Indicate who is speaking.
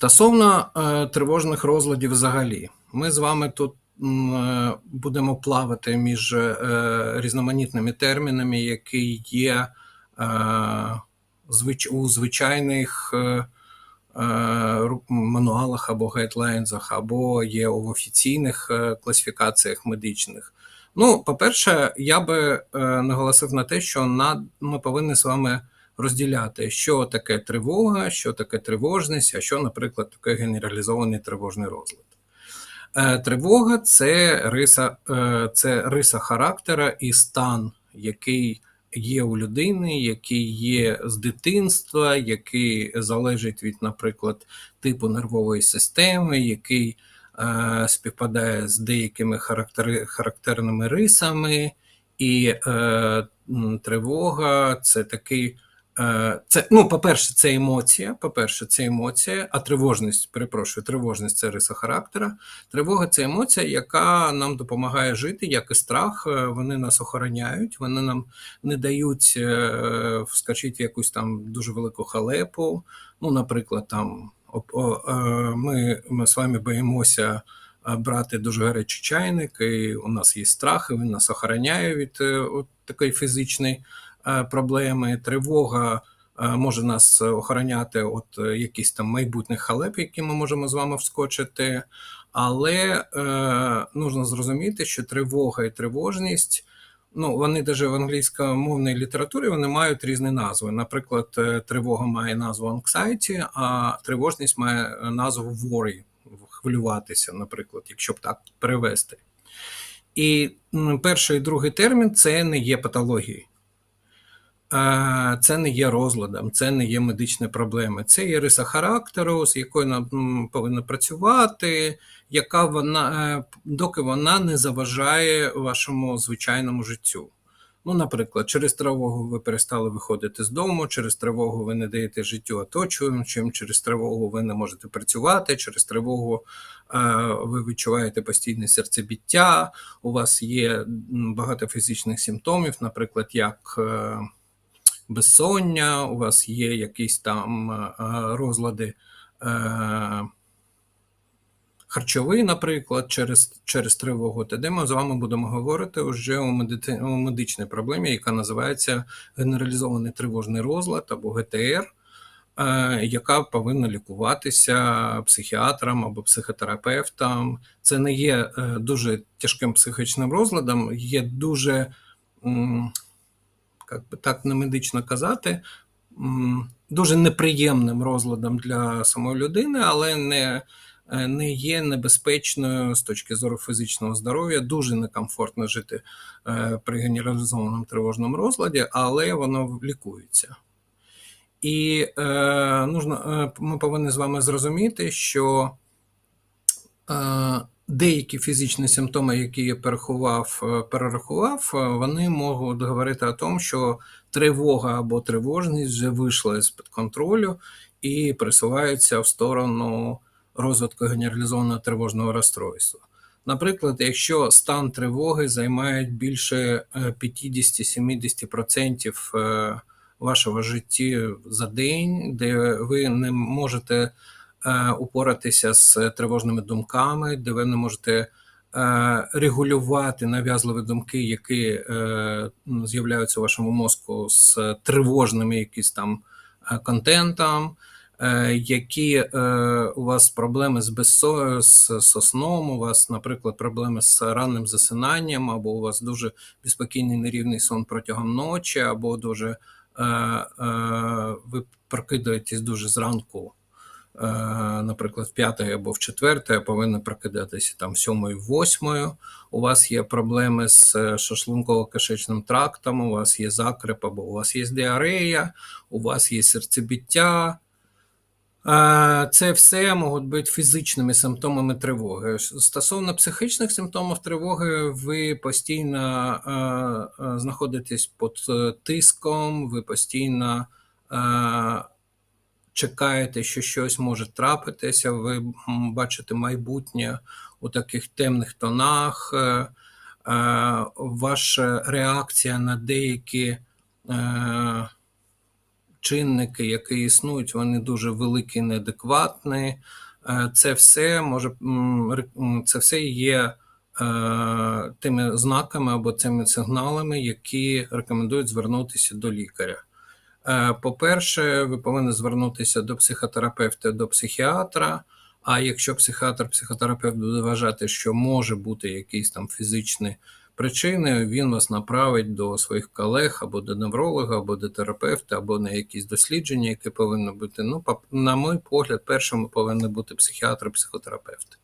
Speaker 1: Стосовно е, тривожних розладів взагалі, ми з вами тут е, будемо плавати між е, різноманітними термінами, які є е, звич, у звичайних е, е, мануалах або гайдлайнзах, або є в офіційних е, класифікаціях медичних. Ну, по-перше, я би е, наголосив на те, що на, ми повинні з вами розділяти, що таке тривога, що таке тривожність, а що, наприклад, таке генералізований тривожний розлад. Е, Тривога це риса, е, це риса характера і стан, який є у людини, який є з дитинства, який залежить від, наприклад, типу нервової системи, який е, співпадає з деякими характери, характерними рисами, і е, тривога це такий. Е, Це, ну, по-перше, це емоція. По-перше, це емоція, а тривожність, перепрошую, тривожність це риса характера. Тривога це емоція, яка нам допомагає жити, як і страх. Е, Вони нас охороняють, вони нам не дають е, вскочити в якусь там дуже велику халепу. Ну, наприклад, там ми, ми з вами боїмося брати дуже гарячий чайник, і у нас є страх, і він нас охороняє від от такої фізичної проблеми. Тривога е, може нас охороняти от е, якісь там майбутніх халеп, які ми можемо з вами вскочити. Але е, нужно зрозуміти, що тривога і тривожність. Ну, вони навіть в англійськомовній літературі вони мають різні назви. Наприклад, е, тривога має назву anxiety, а тривожність має назву worry, хвилюватися, наприклад, якщо б так перевести. І перший і другий термін це не є патологією. Е, Це не є розладом, це не є медичні проблеми. Це є риса характеру, з якою нам м, повинно працювати, яка вона, е, доки вона не заважає вашому звичайному життю. Ну, наприклад, через тривогу ви перестали виходити з дому, через тривогу ви не даєте життю оточуючим, через тривогу ви не можете працювати, через тривогу е, ви відчуваєте постійне серцебіття, у вас є багато фізичних симптомів, наприклад, як безсоння, у вас є якісь там е, розлади. Е, Харчовий, наприклад, через, через тривогу, тоді ми з вами будемо говорити вже у, медичній проблемі, яка називається генералізований тривожний розлад або ГТР, е, яка повинна лікуватися психіатром або психотерапевтом. Це не є е, дуже тяжким психічним розладом, є дуже, як би так не медично казати, дуже неприємним розладом для самої людини, але не е, не є небезпечною з точки зору фізичного здоров'я. Дуже некомфортно жити е, при генералізованому тривожному розладі, але воно лікується. І е, нужно, е, ми повинні з вами зрозуміти, що е, деякі фізичні симптоми, які я перерахував, е, перерахував, е, вони можуть говорити о тому, що тривога або тривожність вже вийшла з-під контролю і присувається в сторону розвитку генералізованого тривожного розстройства. Наприклад, якщо стан тривоги займає більше е, 50-70% е, вашого життя за день, де ви не можете е, упоратися з тривожними думками, де ви не можете е, регулювати нав'язливі думки, які е, з'являються у вашому мозку з тривожними якісь там е, контентом, е, які е, у вас проблеми з безсо... з, з сном, у вас, наприклад, проблеми з ранним засинанням, або у вас дуже безпокійний нерівний сон протягом ночі, або дуже е, е, ви прокидаєтесь дуже зранку. Е, Наприклад, в п'ятої або в четвертої, а повинні прокидатися там в сьомої, восьмою. У вас є проблеми з е, шлунково-кишечним трактом, у вас є закреп, або у вас є діарея, у вас є серцебіття. Е, Це все можуть бути фізичними симптомами тривоги. Стосовно психічних симптомів тривоги, ви постійно знаходитесь під тиском, ви постійно чекаєте, що щось може трапитися, ви бачите майбутнє у таких темних тонах. е, е, Ваша реакція на деякі е, чинники, які існують, вони дуже великі і неадекватні. Це все може це все є тими знаками або тими сигналами, які рекомендують звернутися до лікаря. Е, По-перше, ви повинні звернутися до психотерапевта, до психіатра. А якщо психіатр, психотерапевт буде вважати, що може бути якісь там фізичні причини, він вас направить до своїх колег або до невролога, або до терапевта, або на якісь дослідження, які повинні бути. Ну, на мій погляд, першими повинні бути психіатри, психотерапевти.